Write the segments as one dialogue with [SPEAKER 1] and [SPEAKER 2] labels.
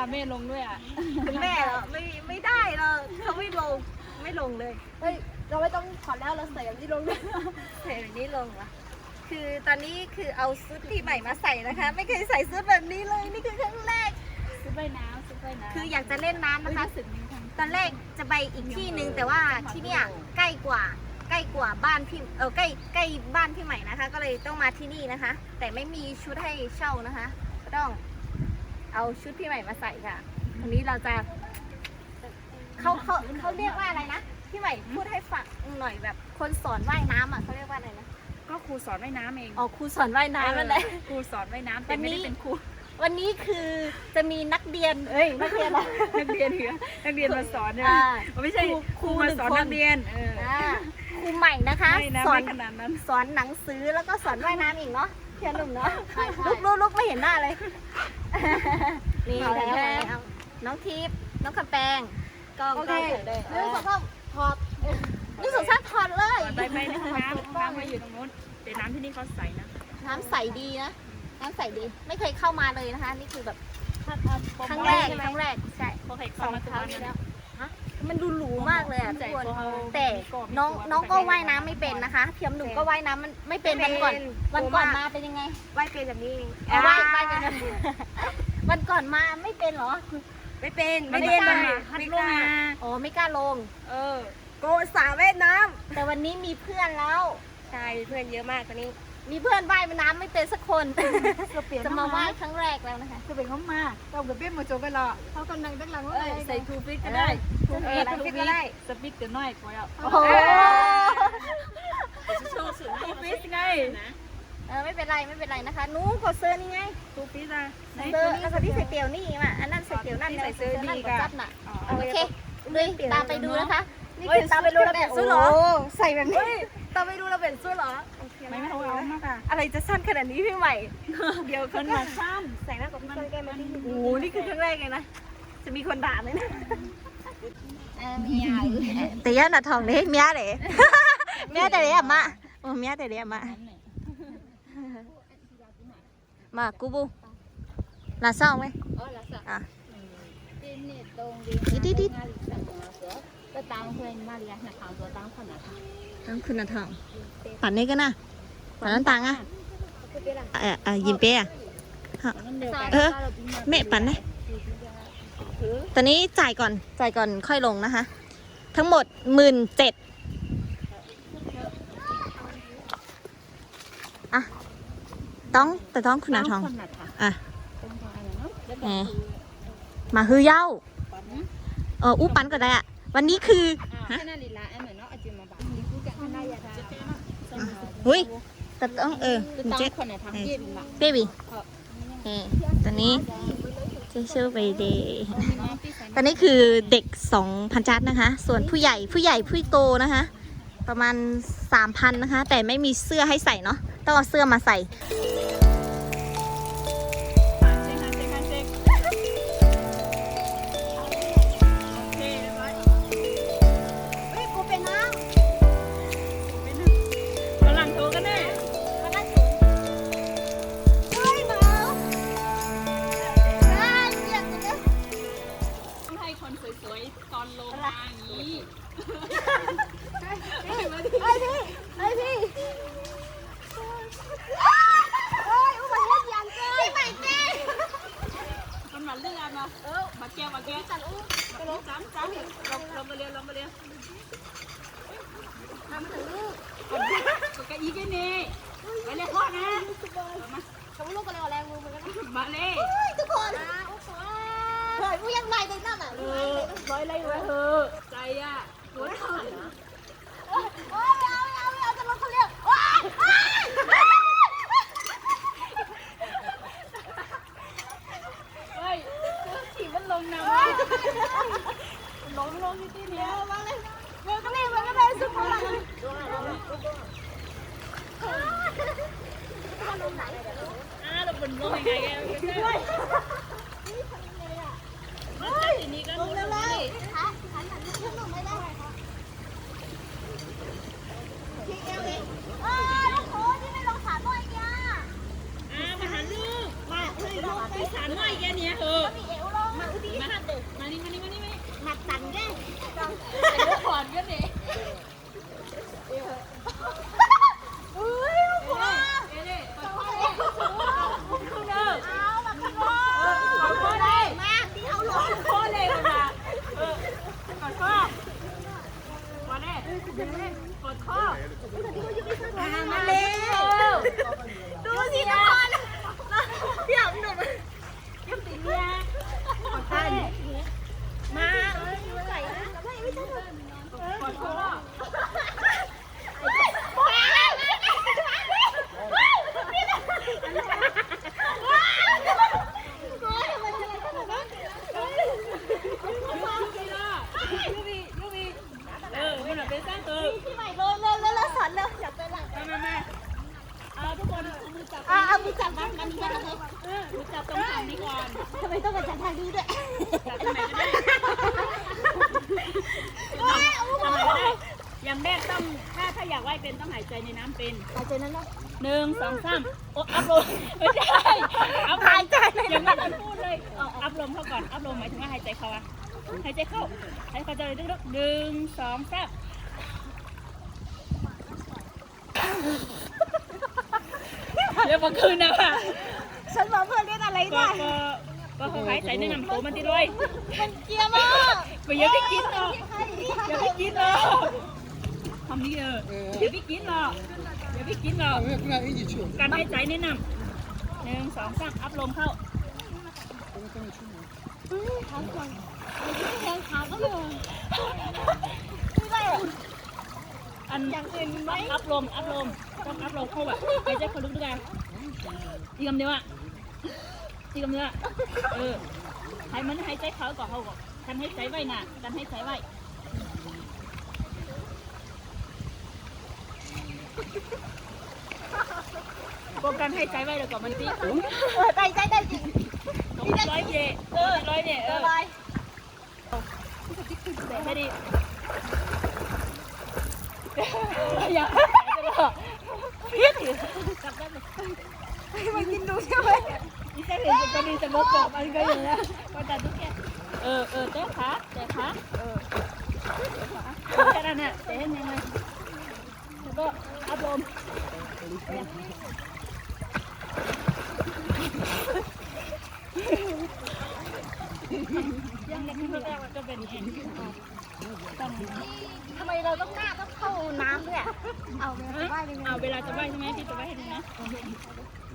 [SPEAKER 1] า
[SPEAKER 2] แม่ลงด้วยอะ
[SPEAKER 1] คุณแม่เหรอไม่ไม่ได้เราเขาไม่ลงไม่ลงเลย
[SPEAKER 3] เฮ้ยเราไม่ต้องถอดแล้วเราใส่แบบนี้ลงด้วย
[SPEAKER 1] ใส่แบบนี้ลงเหรอคือตอนนี้คือเอาชุดที่ใหม่มาใส่นะคะ ไม่เคยใส่ชุดแบบนี้เลยนี่คือครั้งแรก
[SPEAKER 2] ซุปว่ายน้ำซุปว่ายน้ำ
[SPEAKER 1] คืออยากจะเล่นน้ำ
[SPEAKER 2] เอ้ย
[SPEAKER 1] นะคะ
[SPEAKER 2] รู้สึกมีทาง
[SPEAKER 1] ตอนแรกจะไปอีกที่หนึ่งแต่ว่าที่เนี่ยใกล้กว่าใกล้กว่าบ้านพี่เออใกล้ใกล้บ้านพี่ใหม่นะคะ ก็เลยต้องมาที่นี่นะคะ แต่ไม่มีชุดให้เช่านะคะก็ต้อง เอาชุดพี่ใหม่มาใส่ค่ะวันนี้เราจะเขาเขาเขาเรียกว่าอะไรนะพี่ใหม่พูดให้ฟังหน่อยแบบคนสอนว่ายน้ำอะเขาเรียกว่าอะไรนะ
[SPEAKER 2] ก็ครูสอนว่ายน้ำเอง
[SPEAKER 1] อ๋อครูสอนว่ายน้ำนั่นแหละ
[SPEAKER 2] เออครูสอนว่ายน้ำแต่
[SPEAKER 1] วันนี้
[SPEAKER 2] ไม่ได้เป็นครู
[SPEAKER 1] วันนี้คือจะมีนักเรียน เอ้ยนักเรียนอะไร
[SPEAKER 2] นักเรียนเหรอนักเรียนมาสอนเนี่ย
[SPEAKER 1] อ่า
[SPEAKER 2] ไม่ใช่
[SPEAKER 1] ครู
[SPEAKER 2] ครู
[SPEAKER 1] ครู
[SPEAKER 2] มา
[SPEAKER 1] หนึ่ง
[SPEAKER 2] สอน
[SPEAKER 1] คน
[SPEAKER 2] นักเรียนเออ
[SPEAKER 1] อ่าครูใหม่นะคะ
[SPEAKER 2] ไม่นะ
[SPEAKER 1] สอ
[SPEAKER 2] ไม่
[SPEAKER 1] น
[SPEAKER 2] ขนาดนั้น
[SPEAKER 1] สอนหนังสือแล้วก็สอนว่ายน้ำอีกเนาะเพียนหนุ่มเนาะ
[SPEAKER 3] ใช่ใช่
[SPEAKER 1] ลุกลุกลุกไม่เห็นหน้าเลย นี่
[SPEAKER 3] มาแล้ว
[SPEAKER 1] แล้วน้องทิพย์น้องคำแปงก็
[SPEAKER 3] โอเค
[SPEAKER 1] ก็ได้
[SPEAKER 3] หนึ่งสองสามถอด
[SPEAKER 1] นี่สงสารถอดเลย
[SPEAKER 2] ไปไปในห้องน้ำห้องน้ำมาอยู่ตรงนู้นแต่น้ำที่นี่เขาใสนะ
[SPEAKER 1] น้ำใสดีนะ น้ำใสดี ไม่เคยเข้ามาเลยนะคะ นี่คือแบบค
[SPEAKER 2] ครั้
[SPEAKER 1] รั้ง
[SPEAKER 2] ง
[SPEAKER 1] แร
[SPEAKER 2] แร
[SPEAKER 1] ก
[SPEAKER 2] ก
[SPEAKER 1] ครั้งแรก ใช่
[SPEAKER 2] พอเคยเข้ามาตัวนั้นแล้ว
[SPEAKER 1] มันดูหรูมากเลยอะทุกคน
[SPEAKER 2] ใจเขา
[SPEAKER 1] แต่
[SPEAKER 2] มีกรอบมี
[SPEAKER 1] น้อง
[SPEAKER 2] ตัว
[SPEAKER 1] น้องก็
[SPEAKER 2] แต่
[SPEAKER 1] ว่ายน้ำไม่เป็นนะคะ เทียมหนุ่มก็ว่ายน้ำมันไม่เป็นวันก่อน วันก่อนมาเป็นยังไง
[SPEAKER 3] ว่ายเป็นแบบนี้
[SPEAKER 1] เอาว่ายว่ายเป็นยังไงวันก่อนมาไม่เป็นเหรอ
[SPEAKER 3] ไม่เป็น
[SPEAKER 2] ไม่
[SPEAKER 1] ไม่
[SPEAKER 2] ได้
[SPEAKER 1] ได้
[SPEAKER 2] มาพัดลงมา
[SPEAKER 1] อ๋อไม่กล้าลง
[SPEAKER 2] เออ
[SPEAKER 3] โกสาว่ายน้
[SPEAKER 1] แต่วันนี้มีเพื่อนแล้วำ
[SPEAKER 3] ใช่เพื่อนเยอะมากตอนนี้
[SPEAKER 1] มีเพื่อนว่ายน้ำไม่เป็นสักคน
[SPEAKER 2] จะเปลี่ยน
[SPEAKER 1] จะมาว่ายครั้งแรกแล้วนะคะ
[SPEAKER 2] จะเป็นเขามาเรากับเบี้ยมาโจกันละ
[SPEAKER 3] เขากำลังตั้งหลังว่า
[SPEAKER 2] เอ้ยใส่ทูฟิตก็ได้
[SPEAKER 1] ทูฟิต
[SPEAKER 2] เออ
[SPEAKER 3] ทูฟิตก็ได้
[SPEAKER 2] สปิกเดี๋ยวน้อยกว่าอะ
[SPEAKER 1] โอ้โห
[SPEAKER 2] ทูฟิตไง
[SPEAKER 1] เออไม่เป็นไรไม่เป็นไรนะคะหนู้กดเสื้อนี่ไง
[SPEAKER 2] ทูฟิตอะไหน
[SPEAKER 1] เสื้อแล้วก็ที่ใส่เตี๋ยวนี่มาอันนั้นใส่เตี๋ยวนั่น
[SPEAKER 2] ใส่เสื้อดี
[SPEAKER 1] กั
[SPEAKER 2] กั
[SPEAKER 1] จั
[SPEAKER 2] น
[SPEAKER 1] บน่ะ
[SPEAKER 2] อ๋อ
[SPEAKER 1] โอเคเลยตามไปดูนะคะนี่
[SPEAKER 3] เฮ้ย
[SPEAKER 1] คือ
[SPEAKER 3] ตามไปดูเราเปลี่ยนเสื้อเหรอ
[SPEAKER 1] โใส่
[SPEAKER 3] แบบนี้ตามไปดูเราเปลี่ยนเสื้อเหรอ
[SPEAKER 2] ไม่ไม่เอาเอามากอะ
[SPEAKER 1] อะไรจะสั้นขนาดนี้พี่ใหม่
[SPEAKER 2] เดี๋ยวคนมาซ้
[SPEAKER 3] ใส่หน้ากับพี่เสื้อแก้มมาที่
[SPEAKER 1] โอ้โหนี่คือครั้งแรกเลยนะ จะมีคนด่าไหมนะแต่ย่าหน้าทองเลยเมียเลยเมียแต่เลี้ยมาโอ้เมียแต่เลี้ยมามากูบูลาซ่องไหม
[SPEAKER 2] อ๋อแล้วสัก
[SPEAKER 1] อะ
[SPEAKER 2] ที่นี่ตรง
[SPEAKER 1] ดิดิดิ
[SPEAKER 2] ก็ตั้งเพื่อนมาเรียนนะทางตัวตั้งคนนะ
[SPEAKER 1] ต้องคุณนาทองปั่นนี่ก็น่ะปั่นน้ำตังอะเออเออยิมเป้อะ เออ แม่ปั่นนะตอนนี้จ่ายก่อนจ่ายก่อนค่อยลงนะคะ ทั้งหมดหมื่นเจ็ดอะต้องแต่ต้องคุณนาทอง อะแหมมาฮือเย้า เอออู้ปันก็ได้อะ วันนี้คือ
[SPEAKER 2] ฮะนั่นลีลาอันเหมือนเนาะอาจิมาบังนี่คือกันข้างในยาดา
[SPEAKER 1] หุ้ยแต่ต้องเออ
[SPEAKER 2] คือ
[SPEAKER 1] คุณ
[SPEAKER 2] ตั้
[SPEAKER 1] เจ๊
[SPEAKER 2] งคนไหนทำเย็นบัง
[SPEAKER 1] เบบี้เออตอนนี้เจ๊ชื่อไปเดย์ตอนนี้คือเด็กสองพันจัดนะคะ ส่วนผู้ใหญ่ผู้ใหญ่ผู้โตนะคะ ประมาณสามพันนะคะ แต่ไม่มีเสื้อให้ใส่เนาะต้องเอาเสื้อมาใส่
[SPEAKER 2] ลูก
[SPEAKER 1] ก็เลยเอา
[SPEAKER 2] แรงมือมั
[SPEAKER 3] นก็ได้
[SPEAKER 2] มาเลย
[SPEAKER 1] เฮ้ยทุกคนเฮ้ยผู้ยังไงในนั่นอะ
[SPEAKER 2] เออร้อยไรไว้เถอะใจอะหัวเท่านะ
[SPEAKER 1] โอ้ยเอาเอาเอาจะลงเขาเรียกว้ายว้าย
[SPEAKER 2] เฮ้ยขี่มันลงน้ำลงลงที่นี่
[SPEAKER 1] มาเลยมันก็เลยมันก็เลยสุดพลัง
[SPEAKER 2] คนลงยังไง
[SPEAKER 1] แก
[SPEAKER 2] ด้
[SPEAKER 1] ว
[SPEAKER 2] ยทีนี้ก็ลงแล้
[SPEAKER 1] วขาขาหลัง
[SPEAKER 2] ขึ้นลงไม่
[SPEAKER 1] ได้ค่ะพี่เอลเอ
[SPEAKER 2] งเอ
[SPEAKER 1] อแล้วโค้ชที่ไม่ล
[SPEAKER 2] งขาบ่อยเนี่ยอ่า
[SPEAKER 1] มาหา
[SPEAKER 2] ลูกมาเฮ้ยลูก
[SPEAKER 1] ที่สามหน่อยแกเนี่ย
[SPEAKER 2] เหอะมีเอ
[SPEAKER 1] วลงมาอุ้ย
[SPEAKER 2] มาหัดเด็กมานี่มานี่มานี่
[SPEAKER 1] มานี่
[SPEAKER 2] มาตันแกลองขอนกันเอง ขาอะหายใจเข้าหายใจเข้าดึกๆหนึ่งสองสามเรียกมาคืนนะค่ะ
[SPEAKER 1] ฉันบอกเพื่อนเล่นอะไร
[SPEAKER 2] ก็
[SPEAKER 1] ได้
[SPEAKER 2] ก็เขาหายใจแนะนำโถมันติด้วย
[SPEAKER 1] มันเกียร์มาก
[SPEAKER 2] ไปเยอะไม่กินเนาะเยอะไม่กินเนาะทำนี่เออเดี๋ยวพี่กินหรอกเยวพี่กินหรอกการหายใจแนะนำหนึ่งสองสามอัพลมเข้า
[SPEAKER 1] แทงขาก็เลยไม่ได้อะ
[SPEAKER 2] อัน
[SPEAKER 1] อย่างอื่นไหม
[SPEAKER 2] อัพลมอัพลมต้องอัพลมเข้าแบบหายใจเข้าลึกๆกันอีกคำเดียวอะอีกคำเดียวอะเออให้มันหายใจเขาก่อนเขาก่อนการให้ใจไว้น่ะการให้ใจไว้ก็การให้ใจไว้แล้วก็มันตี
[SPEAKER 1] เออใจใจได้จริง
[SPEAKER 2] ร้อยเยเออร้อยเนี่ยเออบา
[SPEAKER 1] ย
[SPEAKER 2] เสร็จให้ดีอย่าจะบอกพีดกลับได้ไหม
[SPEAKER 1] มันกินดูใช่ไหม
[SPEAKER 2] นี่แค่เห็นจะมีสมองกรอบมันก็อย่างนี้ก็ตัดทุกแกเออเออเตะขาเตะขาเออแค่นั้นน่ะเตะให้ยังไงแล้วก็อัพลม ยังเล็กนิดเดียวมันก็เป็นเองต้อง
[SPEAKER 1] ทำไมเราต้องหน้าต้องเข้าน้ำด้วยอะเอาไปไหว้เลย
[SPEAKER 2] เอาเวลาจะไหว้ใช่ไหมพี่จะไหว้ให้ดูนะ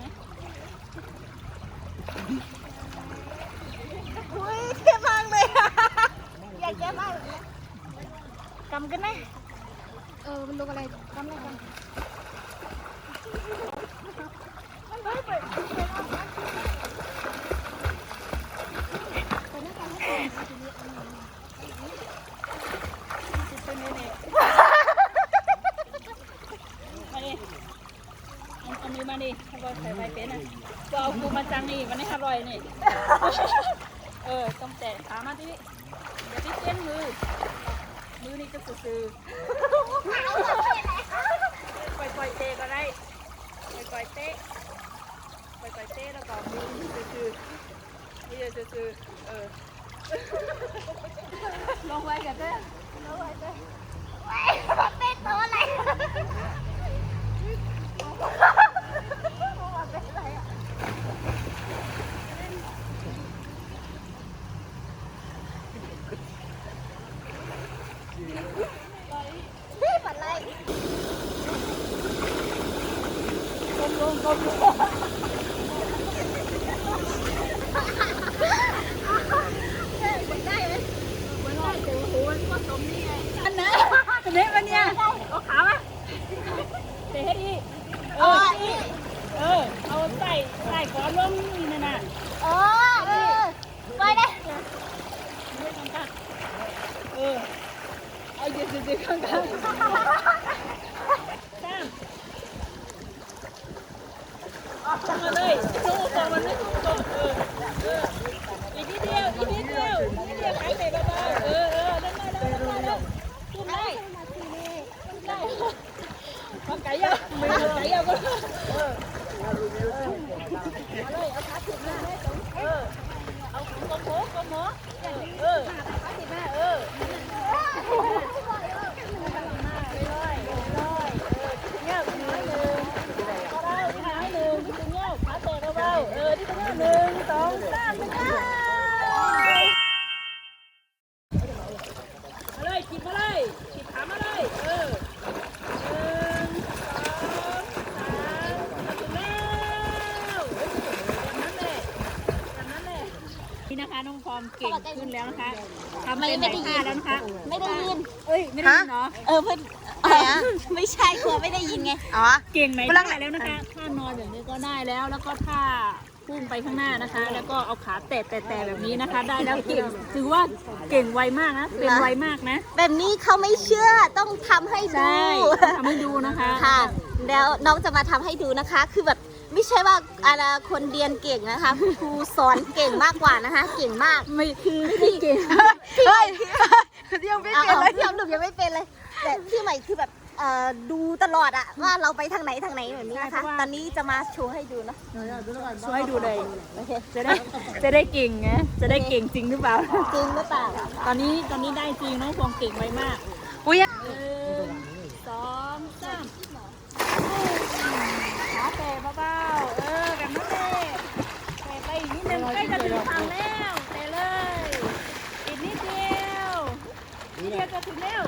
[SPEAKER 2] นะ
[SPEAKER 1] อุ้ยเท่มากเลยอะอยากแก้มากเลยนะกำกันไหม
[SPEAKER 3] เออมันลงอะไรทำอะไรกัน
[SPEAKER 2] มาดิ เอาเอามือมาดิถ้าบอยใส่ไฟเป็นอะก็เอากูมาจังนี่มันให้อร่อยนี่ เออ ต้องแตะขามาที่นี่เดี๋ยวพี่เต้นมือ มือนี่จะซื่อปล่อยปล่อยๆเตะก็ได้ปล่อยปล่อยๆเตะปล่อยปล่อยๆเตะแล้วก็มือนี่ซื่อๆนี่จะซื่อเออ ลงไปกันเถอะ
[SPEAKER 1] ลงไปเถอะไรพี่ฝันอะไรได้ไหม
[SPEAKER 2] อันนั้น อันนี้มันเนี่ยเอาขามาเตะให้ดีเอ
[SPEAKER 1] ออ
[SPEAKER 2] อ
[SPEAKER 1] อี
[SPEAKER 2] เออ เอาใส่ใส่ก้อนลงนี่นะน่ะ
[SPEAKER 1] อ๋อเออไปเลย
[SPEAKER 2] เออเองกัดเออเอาเยอะๆข้างๆ ร็วก็เอาเลยเอาขาถึงเลยเอาโค้งโค้ง เก่งขึ้นแล้วนะคะทำเป็นไหนท่าแล้วนะคะ
[SPEAKER 1] ไม่ได้ยิน
[SPEAKER 2] เอ้ยไม่ได้ยินเนาะ
[SPEAKER 1] เออเพื่อนอะไรอะไม่ใช่กลัวไม่ได้ยินไง
[SPEAKER 4] อ๋อ
[SPEAKER 2] เก่งไหน
[SPEAKER 4] ฝรั่ง
[SPEAKER 2] ได้แล้วนะคะท่านอนแบบนี้ก็ได้แล้ว แล้วก็ท่าพุ่งไปข้างหน้านะคะ แล้วก็เอาขาแตะแตะแตะแบบนี้นะคะ ได้แล้วเก่งถือว่าเก่งไวมากนะ เป็นไวมากนะ
[SPEAKER 1] แบบนี้เขาไม่เชื่อต้องทำให้ดู
[SPEAKER 2] ใช่ทำให้ดูนะคะ
[SPEAKER 1] ค่ะ แล้วน้องจะมาทำให้ดูนะคะ คือแบบไม่ใช่ว่าอะไรคนเรียนเก่งนะคะครูสอนเก่งมากกว่านะคะ เก่งมาก
[SPEAKER 2] ไม่คือไม่เก่ง
[SPEAKER 1] พี่ใหม่
[SPEAKER 4] ยังไม่
[SPEAKER 1] เอา
[SPEAKER 4] เป็น
[SPEAKER 1] เอา
[SPEAKER 4] เลย
[SPEAKER 1] พี่อมหนุ่มยังไม่เป็นเลย แต่พี่ใหม่คือแบบเอ่อดูตลอดอะว่าเราไปทางไหนทางไหนแบบนี้นะคะตอนนี้จะมาโชว์ให้ดูเนอะ
[SPEAKER 2] ช่วยให้ดูเลย
[SPEAKER 1] โอเค
[SPEAKER 2] จะได้จะได้เก่งไงจะได้เก่งจริงหรือเปล่า
[SPEAKER 1] จริงหรือเปล่า
[SPEAKER 2] ตอนนี้ตอนนี้ได้จริงน้องฟองเก่งไวมาก
[SPEAKER 4] อุ้ย
[SPEAKER 2] หนึ่งสองสามขาเตะเบาๆเออแบบนั้นเลยเตะไปอีกนิดนึงใกล้จะถึงฝั่งแล้วเตะเลยอีกนิดเดียวนิดเดียวจะถึงแล้ว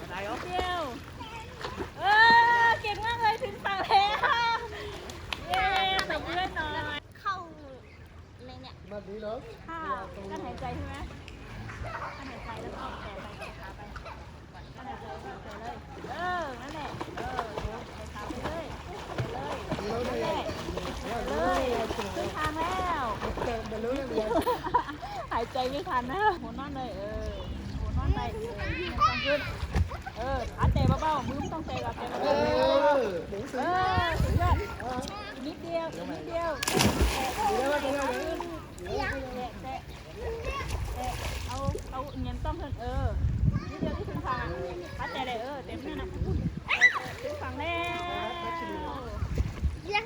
[SPEAKER 2] นิดเดียวเออเก่งมากเลยถึงฝั่งแล้วเย้ตบมือให้หน่อย
[SPEAKER 1] เข้าในเนี่ย
[SPEAKER 5] แบบนี้เนาะ
[SPEAKER 2] ค่ะกั้นหายใจใช่ไหมกั้นหายใจแล้วก็แตะไปแตะขาไปกั้นหายใจแล้วก็แตะเลย เออ นั่นแหละ เออแตะขาไปเลยแตะเลยนั่นแหละเลยขึ้นทางแล้ว
[SPEAKER 5] แต่แต่รู้เลยว่า
[SPEAKER 2] หาย ใจไม่ทันนะหัวนอนเลยเออหัวนอนไปเออไม่ต้องขึ้นเออขาเตะเบาๆมือต้องเตะกับเตะ
[SPEAKER 5] เบา
[SPEAKER 2] ๆเออสุดยอดอีกนิดเดียวนิดเดียวแตะแตะแตะเอาเอาเงี้ยต้องขึ้นเออนิดเดียวที่ถึงฝั่งพัดแต่เลยเออเต็มแน่นะถึงฝั่งแล้ว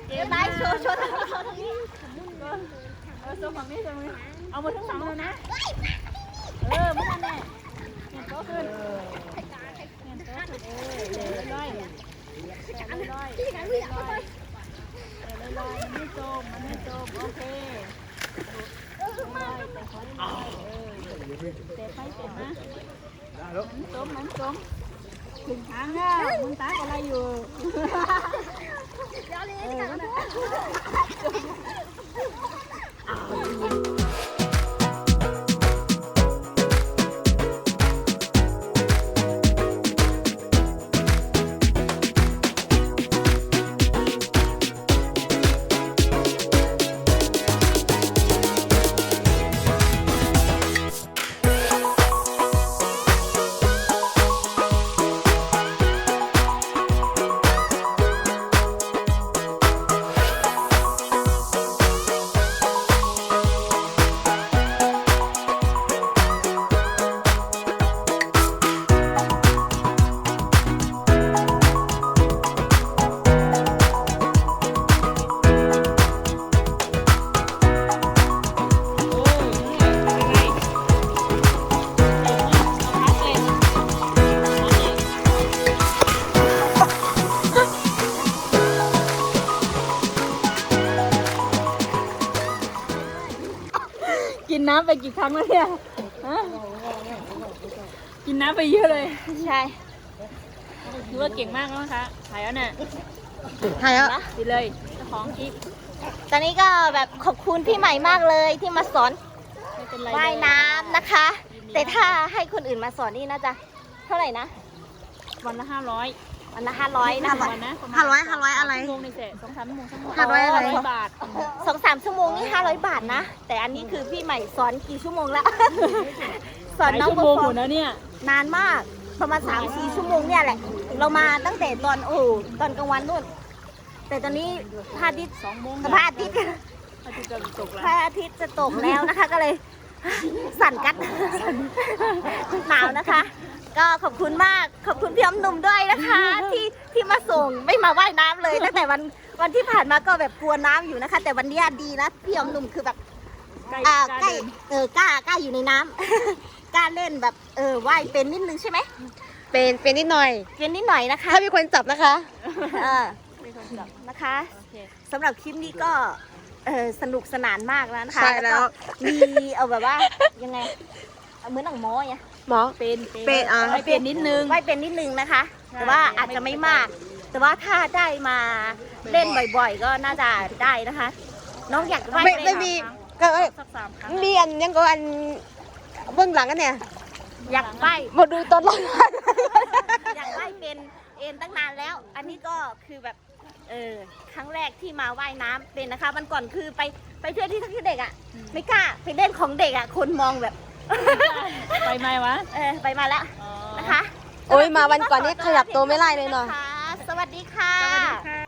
[SPEAKER 1] เดี๋ยวไลฟ์โชว์โชว์ทางโชว์ทางนี้
[SPEAKER 2] เออโซฝั่งนี้ส่งนี้เอามือทั้งสองเลยนะ เออไม่ทันแน่เงี้ยโตขึ้นเงี้ยโตขึ้นเออเดี๋ยวลอยๆแต่ลอยๆแต่ลอยๆแต่ลอยไม่จมมันไม่จมโอเคเตะไปเตะนะมันจมมันจมถึงทางแล้วมึงตากอะไรอยู่เออนั่นน่ะ กินน้ำไปกี่ครั้งแล้วเนี่ยฮะกินน้ำไปเยอะเลย
[SPEAKER 1] ใช่
[SPEAKER 2] ถือว่าเก่งมากแล้วนะคะถ่ายแล้วเนี่ย
[SPEAKER 4] ถ่ายแล้ว
[SPEAKER 2] ดีเลยเจ้าของคลิป
[SPEAKER 1] ตอนนี้ก็แบบขอบคุณพี่ใหม่มากเลยที่มาสอน
[SPEAKER 2] ไม่เป็นไร
[SPEAKER 1] ว่ายน้ำนะคะ แต่ถ้าให้คนอื่นมาสอนนี่น่าจะเท่าไหร่นะ
[SPEAKER 2] วันละห้าร้อย
[SPEAKER 1] วันละห้าร้อยนะ
[SPEAKER 2] วันนะประมณ
[SPEAKER 4] ห้าร้อยห้าร้อยอะไร
[SPEAKER 2] ชั่วโมงในเสร็จสองสามชั่วโมงชั่วโมง
[SPEAKER 4] ห้าร้อยอะไร
[SPEAKER 2] บาท
[SPEAKER 1] สองสามชั่วโมงนี่ห้าร้อยบาทนะ แต่อันนี้คือพี่ใหม่สอนกี่ชั่วโมงละ สอน
[SPEAKER 2] หลาย
[SPEAKER 1] น้อง
[SPEAKER 2] ชั่ว
[SPEAKER 1] โบ
[SPEAKER 2] โมง
[SPEAKER 1] ฟ
[SPEAKER 2] อ
[SPEAKER 1] อง
[SPEAKER 2] ยู่นะเนี่ย
[SPEAKER 1] นานมากประมาณสามสี่ชั่วโมงเนี่ยแหละ เรามาตั้งแต่ตอนโอ้โหตอนกลางวันนู่น แต่ตอนนี้พระอาทิตย์
[SPEAKER 2] สองโมง
[SPEAKER 1] พระอาทิตย์
[SPEAKER 2] อาทิตย์จะตก
[SPEAKER 1] พ
[SPEAKER 2] แล้ว
[SPEAKER 1] ระอาทิตย์จะตกแล้วนะคะ ก็เลย สั่นกัดหนาวนะคะ ก็ขอบคุณมากขอบคุณพี่อ้อมหนุ่มด้วยนะคะ ที่ที่มาส่งไม่มาว่ายน้ำเลย ตั้งแต่วันวันที่ผ่านมาก็แบบกลัวน้ำอยู่นะคะ แต่วันนี้ดีนะพี่อ้อมหนุ่มคือแบบ
[SPEAKER 2] ใกล้
[SPEAKER 1] อ่า
[SPEAKER 2] ใกล้
[SPEAKER 1] ใกล้เออกล้ากล้าอยู่ในน้ำ กล้าเล่นแบบเออว่ายเป็นนิดนึงใช่ไหม
[SPEAKER 4] เป็นเป็นนิดหน่อย
[SPEAKER 1] เป็นนิดหน่อยนะคะ
[SPEAKER 4] ถ้ามีคนจับนะคะ
[SPEAKER 1] เออ
[SPEAKER 2] มีคนจับ
[SPEAKER 1] นะคะ
[SPEAKER 2] โอเค
[SPEAKER 1] สำหรับคลิปนี้ก็เออสนุกสนานมากแล้วนะคะ
[SPEAKER 4] ใช่แล้ว
[SPEAKER 1] ก็มีเอาแบบว่ายังไงเอาเหมือนหนังหมอไง
[SPEAKER 4] หมอ
[SPEAKER 2] เป็น
[SPEAKER 4] เป็นอะ
[SPEAKER 2] ไม่เป็นนิดนึง
[SPEAKER 1] ว่ายเป็นนิดนึงนะคะ
[SPEAKER 2] ใช่
[SPEAKER 1] แต่ว่าอาจจะไม่มาก แต่ว่าถ้าได้มาเล่นบ่อย ๆ ก็น่าจะได้นะคะ น้องอยากว่าย
[SPEAKER 4] ไม่
[SPEAKER 1] ห
[SPEAKER 4] ไม่มีก็เอ้ย
[SPEAKER 2] สักสามครั้ง
[SPEAKER 4] มีอันยังก็อันเบื้องหลังกันเนี่ย
[SPEAKER 1] อยากไป
[SPEAKER 4] มาดูตอนหลัง
[SPEAKER 1] อยากว่ายเป็นเอ็นตั้งนานแล้ว อันนี้ก็คือแบบเออครั้งแรกที่มาว่ายน้ำเป็นนะคะวันก่อนคือไปไปเที่ยวที่ที่เด็กอะ่ะไม่กล้าไปเล่นของเด็กอะ่ะคนมองแบบ
[SPEAKER 2] ไปไหมวะ
[SPEAKER 1] เออไปมาแล้ว
[SPEAKER 2] อ๋อ
[SPEAKER 1] นะคะ
[SPEAKER 4] โอ้ยมาวันก่อนนี่ขยับตัวไม่ไล่เลยเนาะ
[SPEAKER 1] สวัสดีค่ะ